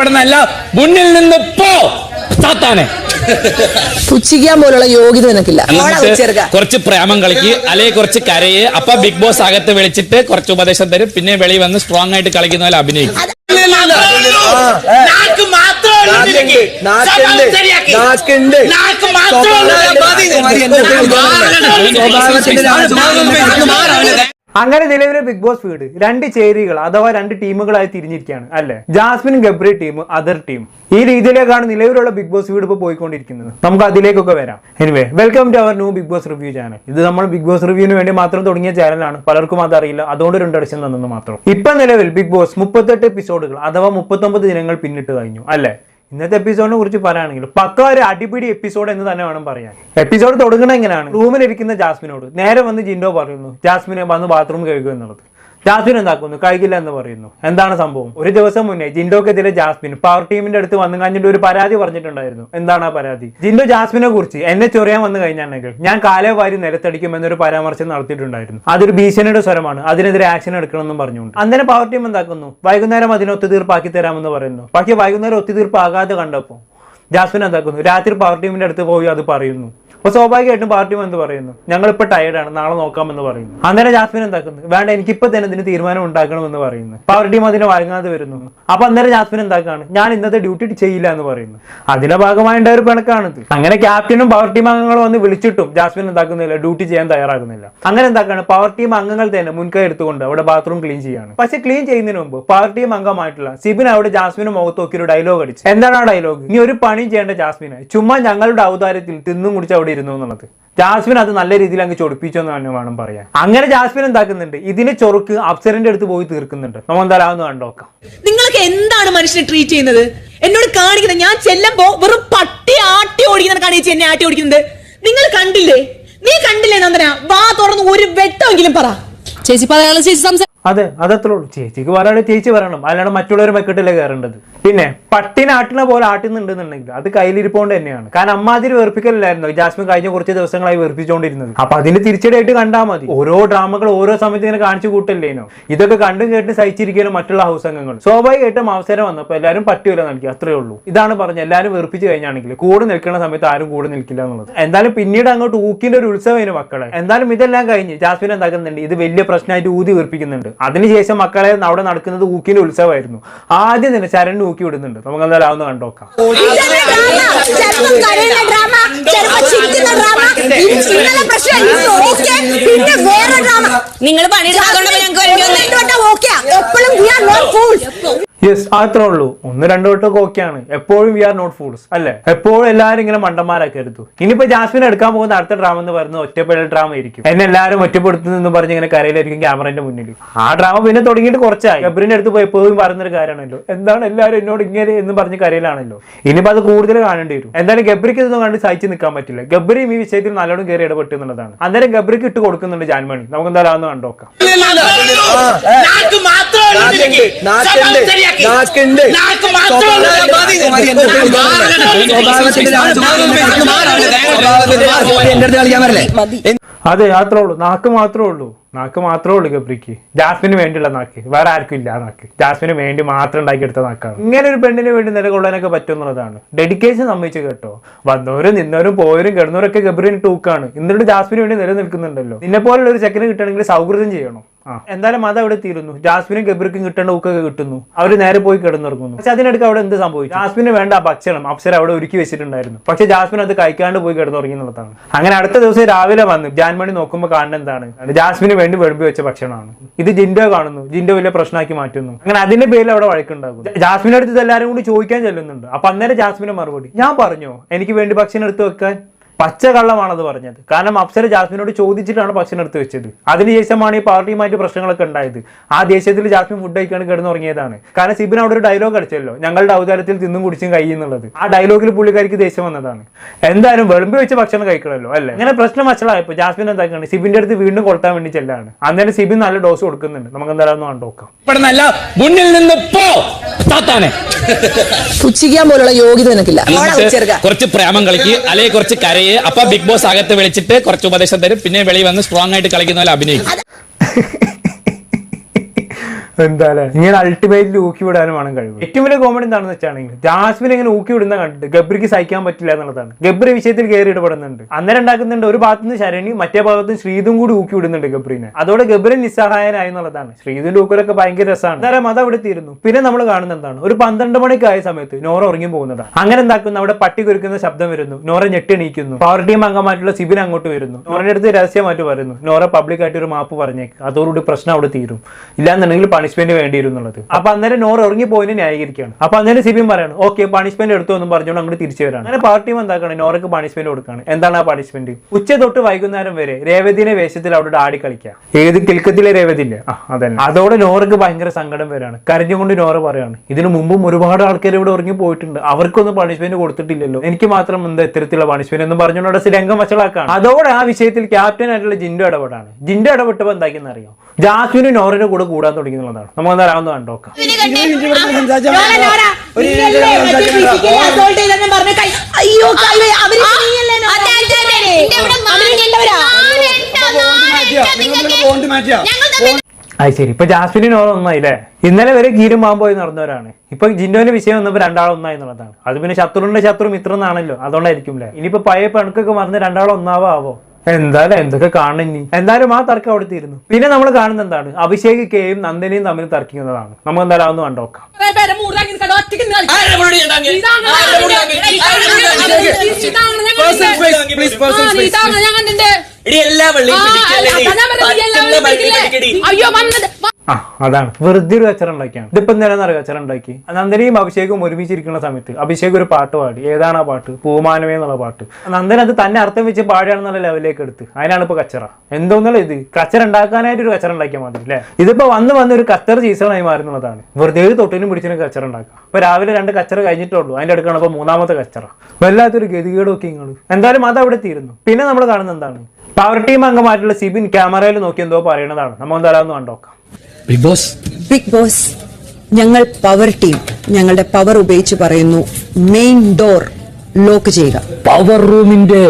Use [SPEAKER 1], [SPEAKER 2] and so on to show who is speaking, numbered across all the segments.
[SPEAKER 1] ഇവിടുന്നല്ല മുന്നിൽ നിന്ന് പോ സാത്താനെ.
[SPEAKER 2] പുച്ഛിക്കാൻ പോലുള്ള യോഗ്യത നിനക്കില്ല.
[SPEAKER 1] കുറച്ച് പ്രേമം കളിക്ക് അല്ലെങ്കിൽ കുറച്ച് കരയെ അപ്പൊ ബിഗ് ബോസ് അകത്ത് വിളിച്ചിട്ട് കുറച്ച് ഉപദേശം തരും. പിന്നെ വെളി വന്ന് സ്ട്രോങ് ആയിട്ട് കളിക്കുന്ന പോലെ അഭിനയിക്കും.
[SPEAKER 3] നാക്ക്
[SPEAKER 4] അങ്ങനെ നിലവിലെ ബിഗ് ബോസ് വീട് രണ്ട് ചേരികൾ അഥവാ രണ്ട് ടീമുകളായി തിരിഞ്ഞിരിക്കുകയാണ് അല്ലെ? Jasmine Gabri team other team ഈ രീതിയിലേക്കാണ് നിലവിലുള്ള ബിഗ് ബോസ് വീട് ഇപ്പോൾ പോയിക്കൊണ്ടിരിക്കുന്നത്. നമുക്ക് അതിലേക്കൊക്കെ വരാം. Anyway welcome to our new Big Boss review channel ഇത് നമ്മൾ ബിഗ് ബോസ് റിവ്യൂവിന് വേണ്ടി മാത്രം തുടങ്ങിയ ചാനലാണ് പലർക്കും അതറിയില്ല. അതുകൊണ്ട് രണ്ടടിച്ചു തന്നെന്ന് മാത്രം. ഇപ്പൊ നിലവിൽ ബിഗ് ബോസ് മുപ്പത്തെട്ട് എപ്പിസോഡുകൾ അഥവാ മുപ്പത്തൊമ്പത് ദിനങ്ങൾ പിന്നിട്ട് കഴിഞ്ഞു അല്ലെ? ഇന്നത്തെ എപ്പിസോഡിനെ കുറിച്ച് പറയുകയാണെങ്കിൽ പക്ക ഒരു അടിപിടി എപ്പിസോഡ് എന്ന് തന്നെ വേണം പറയാൻ. എപ്പിസോഡ് തുടങ്ങണ എങ്ങനെയാണ്? റൂമിലിരിക്കുന്ന ജാസ്മിനോട് നേരെ വന്ന് ജിൻഡോ പറയുന്നു ജാസ്മിനെ വന്ന് ബാത്റൂം കഴുകുക എന്നുള്ളത്. ജാസ്മിൻ എന്താക്കുന്നു? കഴിക്കില്ല എന്ന് പറയുന്നു. എന്താണ് സംഭവം? ഒരു ദിവസം മുന്നേ ജിൻഡോക്കെതിരെ ജാസ്മിൻ പവർ ടീമിന്റെ അടുത്ത് വന്നു കഴിഞ്ഞിട്ട് ഒരു പരാതി പറഞ്ഞിട്ടുണ്ടായിരുന്നു. എന്താണ് ആ പരാതി? ജിൻഡോ ജാസ്മിനെ കുറിച്ച് എന്നെ ചൊറിയാൻ വന്നു കഴിഞ്ഞാണെങ്കിൽ ഞാൻ കാലേ വാരി നിലത്തടിക്കും എന്നൊരു പരാമർശം നടത്തിയിട്ടുണ്ടായിരുന്നു. അതൊരു ഭീഷണിയുടെ സ്വരമാണ്. അതിനെതിരെ ആക്ഷൻ എടുക്കണമെന്നും പറഞ്ഞുകൊണ്ട്. അന്നേരം പവർ ടീം എന്താക്കുന്നു? വൈകുന്നേരം അതിന് ഒത്തുതീർപ്പാക്കി തരാമെന്ന് പറയുന്നു. പക്ഷേ വൈകുന്നേരം ഒത്തുതീർപ്പാകാതെ കണ്ടപ്പോൾ ജാസ്മിൻ എന്താക്കുന്നു? രാത്രി പവർ ടീമിന്റെ അടുത്ത് പോയി അത് പറയുന്നു. അപ്പൊ സ്വാഭാവികമായിട്ടും പാർട്ടി എന്ന് പറയുന്നു ഞങ്ങൾ ഞങ്ങളിപ്പോ ടയർഡാണ് നാളെ നോക്കാമെന്ന് പറയുന്നു. അന്നേരം ജാസ്മിൻ എന്താക്കുന്നു വേണ്ട എനിക്ക് ഇപ്പൊ തന്നെ ഇതിന് തീരുമാനം ഉണ്ടാക്കണമെന്ന് പറയുന്നു. പവർ ടീം അതിനെ വഴങ്ങാതെ വരുന്നു. അപ്പൊ അന്നേരം ജാസ്മിൻ എന്താക്കാണ് ഞാൻ ഇന്നത്തെ ഡ്യൂട്ടി ചെയ്യില്ല എന്ന് പറയുന്നു. അതിന്റെ ഭാഗമായി ഒരു പിണക്കാണിത് അങ്ങനെ ക്യാപ്റ്റനും പവർ ടീം അംഗങ്ങളും വന്ന് വിളിച്ചിട്ടും ജാസ്മിൻ എന്താക്കുന്നില്ല ഡ്യൂട്ടി ചെയ്യാൻ തയ്യാറാകുന്നില്ല. അങ്ങനെ എന്താക്കാണ് പവർ ടീം അംഗങ്ങൾ തന്നെ മുൻകൈ എടുത്തുകൊണ്ട് അവിടെ ബാത്റൂം ക്ലീൻ ചെയ്യാണ്. പക്ഷെ ക്ലീൻ ചെയ്യുന്നതിന് മുമ്പ് പവർ ടീം അംഗമായിട്ടുള്ള സിബിൻ അവിടെ ജാസ്മിന് മുഖത്ത് നോക്കി ഒരു ഡയലോഗ് അടിച്ചു. എന്താണ് ആ ഡയലോഗ് ഇനി ഒരു പണി ചെയ്യേണ്ട ജാസ്മിന് ചുമ്മാ ഞങ്ങളുടെ ഔദാര്യത്തിൽ തിന്നും കുടിച്ച് അവിടെ ഇരുന്നു എന്നുള്ളത്. ജാസ്മിൻ അത് നല്ല രീതിയിൽ അങ്ങ് ചൊടിപ്പിച്ചു എന്ന് തന്നെ വേണം പറയാൻ. അങ്ങനെ ജാസ്മിൻ എന്താക്കുന്നുണ്ട്? ഇതിനെ ചൊറുക്ക് അപ്സറിന്റെ അടുത്ത് പോയി തീർക്കുന്നുണ്ട്. നമ്മൾ എന്തായാലും കണ്ടോക്കാം
[SPEAKER 5] നിങ്ങൾക്ക് എന്താണ് മനുഷ്യനെ ട്രീറ്റ് ചെയ്യുന്നത്? എന്നോട് കാണിക്കുന്നത് ഞാൻ ചെല്ലുമ്പോ വെറും പട്ടി ആട്ടി ഓടിക്കുന്ന കാണിച്ച് എന്നെ ആട്ടി ഓടിക്കുന്നത്. നിങ്ങൾ കണ്ടില്ലേ? നീ കണ്ടില്ലേ നന്ദന? വാ തുറന്ന് ഒരു വെട്ടമെങ്കിലും പറ.
[SPEAKER 2] ചേച്ചി പറയാനുള്ള ചേച്ചി സംസാരം
[SPEAKER 4] അതെ അതത്രേ ഉള്ളൂ. ചേച്ചിക്ക് പറയാനുള്ള ചേച്ചി പറയണം. അല്ലാണ്ട് മറ്റുള്ളവർ മെക്കെട്ടിലെ കയറേണ്ടത്. പിന്നെ പട്ടിനെ ആട്ടിന പോലെ ആട്ടുന്നുണ്ടെന്നുണ്ടെങ്കിൽ അത് കയ്യിലിരിപ്പോണ്ട് തന്നെയാണ്. കാരണം അമ്മാതിരി വെറുപ്പിക്കലില്ലായിരുന്നു? ജാസ്മിൻ കഴിഞ്ഞ കുറച്ച് ദിവസങ്ങളായി വെറുപ്പിച്ചുകൊണ്ടിരുന്നത്. അപ്പൊ അതിന് തിരിച്ചടിയായിട്ട് കണ്ടാൽ മതി. ഓരോ ഡ്രാമകൾ ഓരോ സമയത്ത് ഇങ്ങനെ കാണിച്ചു കൂട്ടല്ലേനോ? ഇതൊക്കെ കണ്ടും കേട്ട് സഹിച്ചിരിക്കാനും മറ്റുള്ള ഹൗസ് അംഗങ്ങൾ സ്വാഭാവികമായിട്ടും അവസരം വന്നപ്പോൾ എല്ലാവരും വില നൽകി. അത്രേ ഉള്ളൂ. ഇതാണ് പറഞ്ഞത്. എല്ലാവരും വെറുപ്പിച്ച് കഴിഞ്ഞാണെങ്കിൽ കൂടെ നിൽക്കുന്ന സമയത്ത് ആരും കൂടെ നിൽക്കില്ല എന്നുള്ളത്. എന്തായാലും പിന്നീട് അങ്ങോട്ട് ഊക്കിന്റെ ഒരു ഉത്സവമായിരുന്നു മക്കളെ. എന്തായാലും ഇതെല്ലാം കഴിഞ്ഞ് ജാസ്മിൻ എന്താക്കുന്നുണ്ട് ഇത് വലിയ പ്രശ്നമായിട്ട് ഊതി വീർപ്പിക്കുന്നുണ്ട് അതിനുശേഷം മക്കളെ അവിടെ നടക്കുന്നത് ഊക്കിന്റെ ഉത്സവമായിരുന്നു. ആദ്യം തന്നെ ചരണ് ഊക്കി വിടുന്നുണ്ട് നമുക്ക് എന്തായാലും അതൊന്ന് കണ്ടോക്കാം
[SPEAKER 5] നിങ്ങൾ പണി ഞങ്ങൾക്ക്
[SPEAKER 6] ഓക്കെ. എപ്പോഴും
[SPEAKER 4] യെസ് അത്രേ ഉള്ളൂ. ഒന്ന് രണ്ടു വട്ടമൊക്കെ ഓക്കെയാണ് എപ്പോഴും വി ആർ നോട്ട് ഫൂൾസ് അല്ലേ? എപ്പോഴും എല്ലാവരും ഇങ്ങനെ മണ്ടന്മാരാക്കരുത് എടുത്തു. ഇനിയിപ്പോ ജാസ്മിൻ എടുക്കാൻ പോകുന്ന അടുത്ത ഡ്രാമ എന്ന് പറയുന്നത് ഒറ്റപ്പെടൽ ഡ്രാമ ആയിരിക്കും. എന്നെ എല്ലാവരും ഒറ്റപ്പെടുത്തുന്നു പറഞ്ഞ് ഇങ്ങനെ കരയിലായിരിക്കും ക്യാമറന്റെ മുന്നിൽ ആ ഡ്രാമ പിന്നെ തുടങ്ങിയിട്ട് കുറച്ചായി. ഗബ്രിന്റെ അടുത്ത് പോയി എപ്പോഴും പറയുന്നൊരു കാര്യമാണല്ലോ. എന്താണ് എല്ലാവരും എന്നോട് ഇങ്ങനെ എന്ന് പറഞ്ഞ് കരയിലാണല്ലോ. ഇനിയിപ്പോ അത് കൂടുതൽ കാണേണ്ടി വരും. എന്തായാലും ഗബ്രിക്ക് ഇതൊന്നും കണ്ട് സഹിച്ച് നിൽക്കാൻ പറ്റില്ല. ഗബ്രിയും ഈ വിഷയത്തിൽ നല്ലോണം കയറി ഇടപെട്ടു എന്നുള്ളതാണ്. അന്നേരം ഗബ്രിക്ക് ഇട്ട് കൊടുക്കുന്നുണ്ട് ജാൻമണി. നമുക്ക് എന്തായാലും കണ്ടോക്കാം.
[SPEAKER 7] നാക്കുണ്ട്.
[SPEAKER 4] അതെ അത്രേ ഉള്ളൂ. നാക്ക് മാത്രമേ ഉള്ളൂ. നാക്ക് മാത്രമേ ഉള്ളൂ ഗബ്രിക്ക്. ജാസ്മിന് വേണ്ടിയുള്ള നാക്ക്. വേറെ ആർക്കും ഇല്ല നാക്ക്. ജാസ്മിന് വേണ്ടി മാത്രം ഉണ്ടാക്കിയെടുത്ത നാക്കാണ്. ഇങ്ങനെ ഒരു പെണ്ണിന് വേണ്ടി നിലകൊള്ളാനൊക്കെ പറ്റുമെന്നുള്ളതാണ് ഡെഡിക്കേഷൻ സമ്മതിച്ചു കേട്ടോ. വന്നവരും നിന്നവരും പോയവരും കിടന്നവരൊക്കെ ഗബ്രിന് ടൂക്കാണ് എന്നിട്ട് ജാസ്മിന് വേണ്ടി നിലനിൽക്കുന്നുണ്ടല്ലോ. നിന്നെ പോലുള്ള ഒരു ചെക്കന് കിട്ടണമെങ്കിൽ സൗഹൃദം ചെയ്യണം. എന്തായാലും അത് അവിടെ തീരുന്നു. ജാസ്മിനും ഗബ്രിക്കും കിട്ടേണ്ട ഊക്കൊക്കെ കിട്ടുന്നു. അവർ നേരെ പോയി കിടന്നിറങ്ങുന്നു. പക്ഷെ അതിനിടയ്ക്ക് അവിടെ എന്ത് സംഭവിച്ചു? ജാസ്മിന് വേണ്ട ആ ഭക്ഷണം അപ്സര അവിടെ ഒരുക്കി വെച്ചിട്ടുണ്ടായിരുന്നു. പക്ഷെ ജാസ്മിൻ അത് കഴിക്കാണ്ട് പോയി കിടന്നുറങ്ങി എന്നുള്ളതാണ്. അങ്ങനെ അടുത്ത ദിവസം രാവിലെ വന്ന് ജാൻമണി നോക്കുമ്പോൾ കാണുന്നത് എന്താണ്? ജാസ്മിന് വേണ്ടി വെളുപ്പി വെച്ച ഭക്ഷണമാണ്. ഇത് ജിൻഡോ കാണുന്നു. ജിൻഡോ വലിയ പ്രശ്നമാക്കി മാറ്റുന്നു. അങ്ങനെ അതിന്റെ പേരിൽ അവിടെ വഴക്കുണ്ടാകും ജാസ്മിനടുത്ത് അടുത്ത് എല്ലാവരും കൂടി ചോദിക്കാൻ ചെല്ലുന്നുണ്ട്. അപ്പൊ അന്നേരം ജാസ്മിന്റെ മറുപടി ഞാൻ പറഞ്ഞോ? എനിക്ക് വേണ്ടി ഭക്ഷണം എടുത്ത് വെക്കാൻ? പച്ച കള്ളമാണത് പറഞ്ഞത്. കാരണം അപ്സര ജാസ്മിനോട് ചോദിച്ചിട്ടാണ് ഭക്ഷണം എടുത്ത് വെച്ചത്. അതിനുശേഷമാണ് ഈ പാർട്ടിയുമായിട്ട് പ്രശ്നങ്ങളൊക്കെ ഉണ്ടായത്. ആ ദേശത്തിൽ ജാസ്മിൻ ഫുഡ് കഴിക്കാൻ കിടന്നുറങ്ങിയതാണ്. കാരണം സിബിൻ അവിടെ ഒരു ഡയലോഗ് അടിച്ചല്ലോ. ഞങ്ങളുടെ അവതാരത്തിൽ തിന്നും കുടിച്ചും കഴിയുന്നുള്ളത് ആ ഡയലോഗിൽ പുള്ളിക്കാരിക്ക് ദേഷ്യം വന്നതാണ്. എന്തായാലും വെളുമ്പി വെച്ച് ഭക്ഷണം കഴിക്കണമല്ലോ അല്ലേ? അങ്ങനെ പ്രശ്നം വഷളായപ്പോൾ ജാസ്മിൻ എന്താക്കാണ്? സിബിന്റെ അടുത്ത് വീണ്ടും കൊളുത്താൻ വേണ്ടി ചെല്ലാണ്. അന്നേരം സിബിൻ നല്ല ഡോസ് കൊടുക്കുന്നുണ്ട്. നമുക്ക് എന്തായാലും ഒന്ന് കണ്ടോക്കാം
[SPEAKER 1] മുന്നിൽ നിന്ന് പോ
[SPEAKER 2] പുച്ഛിക്കാൻ പോലുള്ള യോഗ്യത നിനക്കില്ല.
[SPEAKER 1] കുറച്ച് പ്രേമം കളിക്ക് അല്ലെങ്കിൽ കുറച്ച് കരയെ. അപ്പൊ ബിഗ് ബോസ് അകത്ത് വിളിച്ചിട്ട് കുറച്ച് ഉപദേശം തരും. പിന്നെ വെളി വന്ന് സ്ട്രോങ് ആയിട്ട് കളിക്കുന്ന പോലെ അഭിനയിക്കും.
[SPEAKER 4] എന്താ ഇങ്ങനെ അൾട്ടിമേറ്റ്ലി ഊക്കി വിടാനും വേണം കഴിവ്. ഏറ്റവും വലിയ കോമഡി എന്താണെന്ന് വെച്ചാണെങ്കിൽ ജാസ്മിൻ ഇങ്ങനെ ഊക്കി വിടുന്ന കണ്ടിട്ട് ഗബ്രിക്ക് സഹിക്കാൻ പറ്റില്ല എന്നുള്ളതാണ്. ഗബ്രി വിഷയത്തിൽ കയറി ഇടപെടുന്നുണ്ട്. അന്നേരം ഉണ്ടാക്കുന്നുണ്ട് ഒരു ഭാഗത്ത് നിന്ന് ശരണി മറ്റേ ഭാഗത്ത് ശ്രീതും കൂടി ഊക്കി വിടുന്നുണ്ട് ഗബ്രിനെ. അതോടെ ഗബ്രി നിസ്സഹായനായി എന്നുള്ളതാണ്. ശ്രീതും ഊക്കലൊക്കെ ഭയങ്കര രസമാണ്. അന്നേരം അത് അവിടെ തീരുന്നു. പിന്നെ നമ്മൾ കാണുന്ന എന്താണ്? ഒരു പന്ത്രണ്ട് മണിക്കായ സമയത്ത് നോറ ഉറങ്ങി പോകുന്നതാണ് അങ്ങനെ എന്താക്കുന്നു? അവിടെ പട്ടി കുരുക്കുന്ന ശബ്ദം വരുന്നു. നോറ ഞെട്ടിണീക്കുന്നു പവർ ടീം അംഗമായിട്ടുള്ള സിബിൻ അങ്ങോട്ട് വരുന്നു. നോറയുടെ അടുത്ത് രഹസ്യമായിട്ട് പറയുന്നു. നോറ പബ്ലിക് ആയിട്ട് ഒരു മാപ്പ് പറഞ്ഞേക്ക്. അതോടുകൂടി പ്രശ്നം അവിടെ തീരും. ഇല്ലാന്നുണ്ടെങ്കിൽ പണിഷ്മെന്റ് വേണ്ടിയിരുന്നു എന്നുള്ളത് അപ്പൊ അന്നേരം നോർ ഇറങ്ങി പോയിന് ന്യായീകരിക്കുകയാണ്. അപ്പൊ അന്നേരം സിബിൻ പറയാണ് ഓക്കെ പണിഷ്മെന്റ് എടുത്തു എന്നും പറഞ്ഞുകൊണ്ട് അങ്ങോട്ട് തിരിച്ചു വരാണ്. അങ്ങനെ പാർട്ടി എന്താക്കാണ്? നോറക്ക് പണിഷ്മെന്റ് കൊടുക്കാണ്. എന്താണ് ആ പണിഷ്മെന്റ് ഉച്ച തൊട്ട് വൈകുന്നേരം വരെ രേവതിനെ വേഷത്തിൽ അവിടെ ആടി കളിക്കുക. ഏത് കിൽക്കത്തിലെ രേവതി ഇല്ലേ ആ അതന്നെ. അതോടെ നോറക്ക് ഭയങ്കര സങ്കടം വരാണ്. കരഞ്ഞുകൊണ്ട് നോറ പറയാണ് ഇതിനു മുമ്പും ഒരുപാട് ആൾക്കാർ ഇവിടെ ഇറങ്ങി പോയിട്ടുണ്ട്. അവർക്കൊന്നും പണിഷ്മെന്റ് കൊടുത്തിട്ടില്ലല്ലോ. എനിക്ക് മാത്രം എന്താ ഇത്തരത്തിലുള്ള പണിഷ്മെന്റ് എന്ന് പറഞ്ഞുകൊണ്ട് അവിടെ രംഗം വച്ചളാക്കാണ് അതോടെ ആ വിഷയത്തിൽ ക്യാപ്റ്റൻ ആയിട്ടുള്ള ജിൻഡോ ഇടപെടാണ്. ജിൻഡോ ഇടപെട്ടപ്പോൾ എന്താക്കിയെന്ന് അറിയോ ജാസ്മിനും നോറിനും കൂടെ കൂടാൻ തുടങ്ങി എന്നുള്ളതാണ് നമുക്ക് എന്തായാലും കണ്ടോക്കാം? അത് ശരി. ഇപ്പൊ ജാസ്മിനും നോറ ഒന്നായില്ലേ ഇന്നലെ വരെ ഗീരും പാമ്പോയി നടന്നവരാണ്. ഇപ്പൊ ജിൻഡോന്റെ വിഷയം വന്നപ്പോ രണ്ടാളൊന്നായി എന്നുള്ളതാണ്. അത് പിന്നെ ശത്രുവിന്റെ ശത്രു മിത്രം എന്നാണല്ലോ അതുകൊണ്ടായിരിക്കും അല്ലേ? ഇനിയിപ്പോ പഴയ പെണക്കൊക്കെ മറന്ന് രണ്ടാളൊന്നാവോ ആവോ എന്തായാലും എന്തൊക്കെ കാണണം ഇനി? എന്തായാലും ആ തർക്കം അവിടെ തീരുന്നു. പിന്നെ നമ്മൾ കാണുന്നത് എന്താണ്? അഭിഷേക് കെയും നന്ദനയും തമ്മിൽ തർക്കിക്കുന്നതാണ്. നമുക്ക് എന്തായാലും അതൊന്ന് കണ്ടോക്കാം.
[SPEAKER 2] അയ്യോ
[SPEAKER 4] ആ അതാണ്. വെറുതെ ഒരു കച്ചറ ഉണ്ടാക്കിയാണ് ഇതിപ്പോ എന്തിനാണെന്ന് നിറയെ കച്ചറ ഉണ്ടാക്കി നന്ദനയും അഭിഷേകും ഒരുമിച്ചിരിക്കുന്ന സമയത്ത് അഭിഷേക് ഒരു പാട്ട് പാടി. ഏതാണ് ആ പാട്ട്? പൂമാനമേ എന്നുള്ള പാട്ട്. നന്ദൻ അത് തന്നെ അർത്ഥം വെച്ച് പാടുകയാണെന്നുള്ള ലെവലിലേക്ക് എടുത്ത്. അതിനാണ് ഇപ്പൊ കച്ചറ. എന്തോന്നുള്ള ഇത്? കച്ചറ ഉണ്ടാക്കാനായിട്ട് ഒരു കച്ചറ ഉണ്ടാക്കിയാൽ മതി അല്ലേ? ഇതിപ്പോ വന്ന് വന്ന് ഒരു കച്ചറ സീസണായി മാറുന്നതാണ്. വെറുതെ തൊട്ടിനും പിടിച്ചിനും കച്ചറ ഉണ്ടാക്കാം ഇപ്പൊ രാവിലെ രണ്ട് കച്ചറ കഴിഞ്ഞിട്ടുള്ളൂ. അതിന്റെ അടുക്കാണ് ഇപ്പൊ മൂന്നാമത്തെ കച്ചറ. വല്ലാത്തൊരു ഗതികേടൊക്കെ നിങ്ങൾ എന്തായാലും അത് അവിടെ തീരുന്നു. പിന്നെ നമ്മൾ കാണുന്നത് എന്താണ്? പവർ ടീം അംഗമായിട്ടുള്ള സിബിൻ ക്യാമറയിൽ നോക്കി എന്തോ പറയണതാണ്. നമ്മൾ എന്തായാലും ഒന്ന് കണ്ടോക്കാം.
[SPEAKER 1] ബിഗ് ബോസ്
[SPEAKER 7] ബിഗ് ബോസ് ഞങ്ങൾ പവർ ടീം ഞങ്ങളുടെ പവർ ഉപയോഗിച്ച് പറയുന്നു മെയിൻ ഡോർ ലോക്ക് ചെയ്യുക.
[SPEAKER 1] പവർ റൂമിന്റെ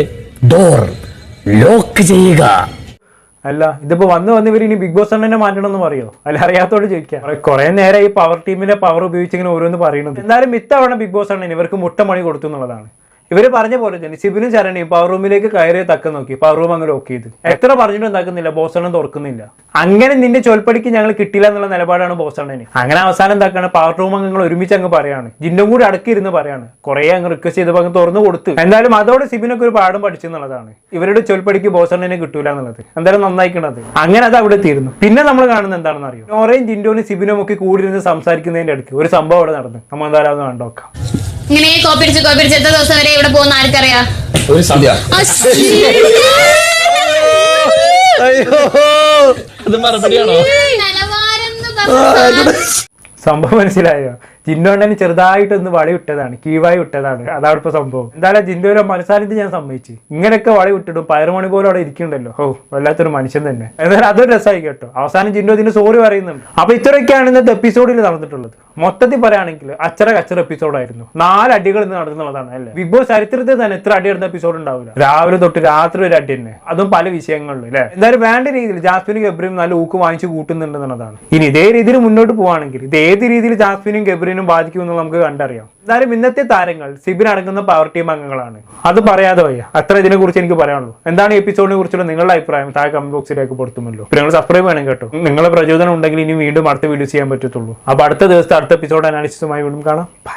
[SPEAKER 1] ഡോർ ലോക്ക് ചെയ്യുക.
[SPEAKER 4] അല്ല ഇതിപ്പോ വന്ന് വന്ന് ഇവർ ഇനി ബിഗ് ബോസ് തന്നെ മാറ്റണം എന്ന് പറയോ? അല്ല അറിയാത്തോട് ചോദിക്കാം. കുറെ നേരം ഈ പവർ ടീമിന്റെ പവർ ഉപയോഗിച്ച് ഇങ്ങനെ ഓരോന്ന് പറയുന്നത്. എന്തായാലും ഇത്തവണ ബിഗ് ബോസ് അണ്ണൻ ഇവർക്ക് മുട്ടമണി കൊടുത്തു എന്നുള്ളതാണ്. ഇവർ പറഞ്ഞ പോലെ തന്നെ സിബിനും ശരണിയും പവർ റൂമിലേക്ക് കയറി തക്ക നോക്കി. പവർ റൂം അങ്ങനെ ലോക്ക് ചെയ്ത്. എത്ര പറഞ്ഞിട്ടും എന്താക്കുന്നില്ല ബോസണ്ണം തുറക്കുന്നില്ല. അങ്ങനെ നിന്റെ ചൊൽപ്പടിക്ക് ഞങ്ങൾ കിട്ടില്ല എന്നുള്ള നിലപാടാണ് ബോസണ്ണന്. അങ്ങനെ അവസാനം എന്താക്കാണ്? പവർ റൂം അംഗങ്ങൾ ഒരുമിച്ച് അങ്ങ് പറയാണ്. ജിന്നും കൂടി അടക്കിയിരുന്ന് പറയാണ്. കുറെ അങ്ങ് റിക്വസ്റ്റ് ചെയ്തപ്പോൾ അങ്ങ് തുറന്നു കൊടുത്തു. എന്തായാലും അതോടെ സിബിനൊക്കെ ഒരു പാഠം പഠിച്ചു എന്നുള്ളതാണ്. ഇവരുടെ ചൊൽപ്പടിക്ക് ബോസണ്ണനെ കിട്ടൂല എന്നുള്ളത്. എന്തായാലും നന്നായിക്കണത്. അങ്ങനെ അത് അവിടെ തീരുന്നു പിന്നെ നമ്മൾ കാണുന്നത് എന്താണെന്ന് അറിയോ നോറയും ജിൻഡോനും സിബിനും ഒക്കെ കൂടി ഇരുന്ന് സംസാരിക്കുന്നതിന്റെ അടുത്ത് ഒരു സംഭവം അവിടെ നടന്നു. നമ്മൾ എന്തായാലും അത് കണ്ടോക്കാം.
[SPEAKER 8] ഇങ്ങനെ കോപ്പി അടിച്ച് കോപ്പി അടിച്ച് എത്ര ദിവസം വരെ ഇവിടെ പോകുന്ന ആർക്കറിയാം?
[SPEAKER 1] ഒരു സന്ധ്യ. അത് മറുപടിയാണോ?
[SPEAKER 4] സംഭവം മനസ്സിലായോ? ജിൻഡോണ്ടന് ചെറുതായിട്ടൊന്ന് വളി വിട്ടതാണ്. കീവായി വിട്ടതാണ്. അതാണ് ഇപ്പൊ സംഭവം. എന്തായാലും ജിൻഡോയുടെ മനസ്സാന്നിധ്യം ഞാൻ സമ്മതിച്ചു. ഇങ്ങനെയൊക്കെ വളി വിട്ടിടും. പയറുമണി പോലെ അവിടെ ഇരിക്കുന്നുണ്ടല്ലോ. ഓ വല്ലാത്തൊരു മനുഷ്യൻ തന്നെ. എന്നാലും അതൊരു രസമായി കേട്ടോ. അവസാനം ജിന്നോ ഇതിന് സോറി പറയുന്നുണ്ട്. അപ്പൊ ഇത്രയൊക്കെയാണ് ഇന്നത്തെ എപ്പിസോഡിൽ നടന്നിട്ടുള്ളത്. മൊത്തത്തിൽ പറയുകയാണെങ്കിൽ അച്ചറ കച്ചറ എപ്പിസോഡായിരുന്നു നാല് അടികൾ ഇന്ന് നടന്നുള്ളതാണ് അല്ലേ? ബിഗ് ബോസ് ചരിത്രത്തിൽ തന്നെ എത്ര അടി നടന്ന എപ്പിസോഡ് ഉണ്ടാവില്ല. രാവിലെ തൊട്ട് രാത്രി ഒരു അടി തന്നെ. അതും പല വിഷയങ്ങളിലും അല്ലേ? എന്തായാലും വേണ്ട രീതിയിൽ ജാസ്മിനും ഗബ്രിയും നല്ല ഊക്ക് വാങ്ങിച്ചു കൂട്ടുന്നുണ്ടെന്നുള്ളതാണ് ഇനി ഇതേ രീതിയിൽ മുന്നോട്ട് പോവാണെങ്കിൽ ഇത് ഏത് രീതിയിൽ ജാസ്മിനും ഗബ്രിനും ബാധിക്കുമെന്ന് നമുക്ക് കണ്ടറിയാം. എന്തായാലും ഇന്നത്തെ താരങ്ങൾ സിബിൻ അടങ്ങുന്ന പവർ ടീം അംഗങ്ങളാണ്. അത് പറയാതെ വയ്യ. അത്ര ഇതിനെ കുറിച്ച് എനിക്ക് പറയാനുള്ളൂ. എന്താണ് എപ്പിസോഡിനെ കുറിച്ചുള്ള നിങ്ങളുടെ അഭിപ്രായം? താഴെ കമന്റ് ബോക്സിലേക്ക് പൊടുത്തുമല്ലോ നിങ്ങൾ സബ്സ്ക്രൈബ് ചെയ്യണം കേട്ടോ. നിങ്ങളുടെ പ്രചോദനം ഉണ്ടെങ്കിൽ ഇനി വീണ്ടും അടുത്ത വീഡിയോ ചെയ്യാൻ പറ്റത്തുള്ളൂ. അപ്പൊ അടുത്ത ദിവസത്തെ അടുത്ത എപ്പിസോഡ് അനാലിസിസുമായി വീണ്ടും കാണാം. ബൈ